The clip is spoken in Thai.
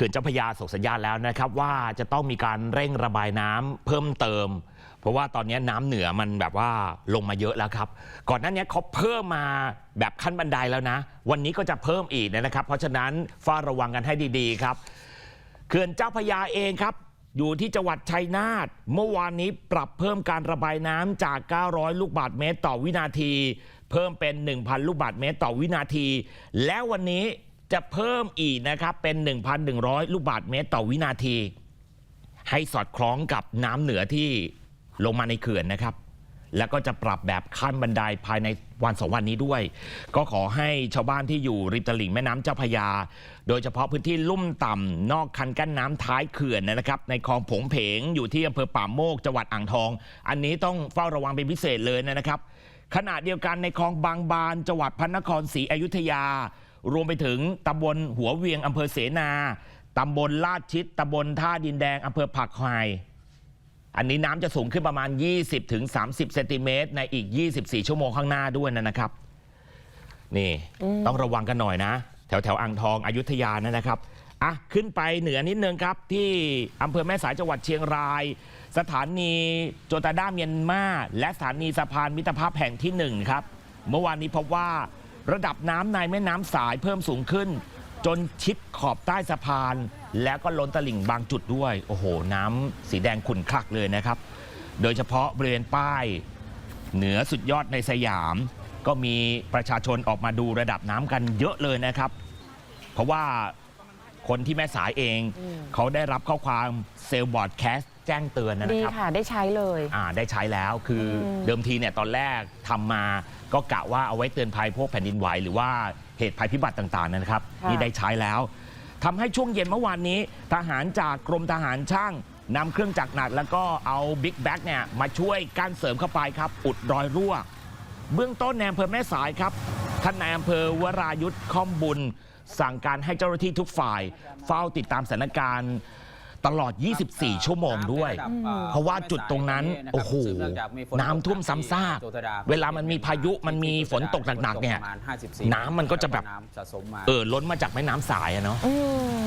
ขื่อนเจ้าพระยาส่งสัญญาณแล้วนะครับ ว่าจะต้องมีการเร่งระบายน้ำเพิ่มเติม เพราะว่าตอนนี้น้ำเหนือมันแบบว่าลงมาเยอะแล้วครับ ก่อนหน้านี้เขาเพิ่มมาแบบขั้นบันไดแล้วนะ วันนี้ก็จะเพิ่มอีกนะครับ เพราะฉะนั้นเฝ้าระวังกันให้ดีๆครับเขื่อนเจ้าพระยาเองครับอยู่ที่จังหวัดชัยนาทเมื่อวานนี้ปรับเพิ่มการระบายน้ำจาก 900 ลูกบาศก์เมตรต่อวินาที เพิ่มเป็น 1,000 ลูกบาศก์เมตรต่อวินาที แล้ววันนี้ จะเพิ่มอีกนะครับเป็น 1,100 ลูกบาศก์เมตรต่อวินาที ให้สอดคล้องกับน้ำเหนือที่ลงมาในเขื่อนนะครับ แล้วก็จะปรับแบบขั้นบันไดภายในวันสองวันนี้ด้วย ก็ขอให้ชาวบ้านที่อยู่ริมตลิ่งแม่น้ำเจ้าพระยา โดยเฉพาะพื้นที่ลุ่มต่ำนอกคันกั้นน้ำท้ายเขื่อนนะครับ ในคลองผงเพงอยู่ที่อำเภอป่าโมกจังหวัดอ่างทอง อันนี้ต้องเฝ้าระวังเป็นพิเศษเลยนะครับขณะเดียวกันในคลองบางบานจังหวัดพระนครศรีอยุธยา รวมไปถึงตำบลหัวเวียงอำเภอเสนา ตำบลลาดชิด ตำบลท่าดินแดงอำเภอผักไฮอันนี้น้ำจะสูงขึ้นประมาณ 20-30ถึง30เซนติเมตรในอีก 24 ชั่วโมงข้างหน้าด้วยนะครับ นี่ต้องระวังกันหน่อยนะ แถวแถวๆอ่างทองอยุธยานะนะครับอะขึ้นไปเหนือนิดนึงครับ ที่อำเภอแม่สายจังหวัดเชียงราย สถานีโจตาด้าเมียนมาและสถานีสะพานมิตรภาพแห่งที่หนึ่งครับ เมื่อวานนี้พบว่า ระดับน้ำในแม่น้ำสายเพิ่มสูงขึ้น จนชิดขอบใต้สะพาน แล้วก็ล้นตลิ่งบางจุดด้วย โอ้โห น้ำสีแดงขุ่นคลักเลยนะครับ โดยเฉพาะบริเวณป้าย เหนือสุดยอดในสยาม ก็มีประชาชนออกมาดูระดับน้ำกันเยอะเลยนะครับ เพราะว่าคนที่แม่สายเอง เขาได้รับข้อความเซลล์บอร์ดแคสต์แจ้งเตือนนะดีครับ ค่ะ ได้ใช้เลย อ่าได้ใช้แล้วคืออมเดิมทีเนี่ยตอนแรกทำมาก็กะว่าเอาไว้เตือนภัยพวกแผ่นดินไหวหรือว่าเหตุภัยพิบัติต่างๆนะครับนี่ได้ใช้แล้วทำให้ช่วงเย็นเมื่อวานนี้ ทหารจากกรมทหารช่างนำเครื่องจักรหนัก แล้วก็เอาบิ๊กแบ็กเนี่ยมาช่วยกั้นเสริมเข้าไปครับ อุดรอยรั่ว เบื้องต้นในอำเภอแม่สายครับ ท่านนายอำเภอวรายุทธ์ค่อมบุญ สั่งการให้เจ้าหน้าที่ทุกฝ่าย เฝ้าติดตามสถานการณ์ ตลอด 24 ชั่วโมงด้วย เพราะว่าจุดตรงนั้น โอ้โห น้ำท่วมซ้ำซาก เวลามันมีพายุ มันมีฝนตกหนักๆเนี่ย น้ำมันก็จะแบบ เออ ล้นมาจากแม่น้ำสายอะเนาะอืม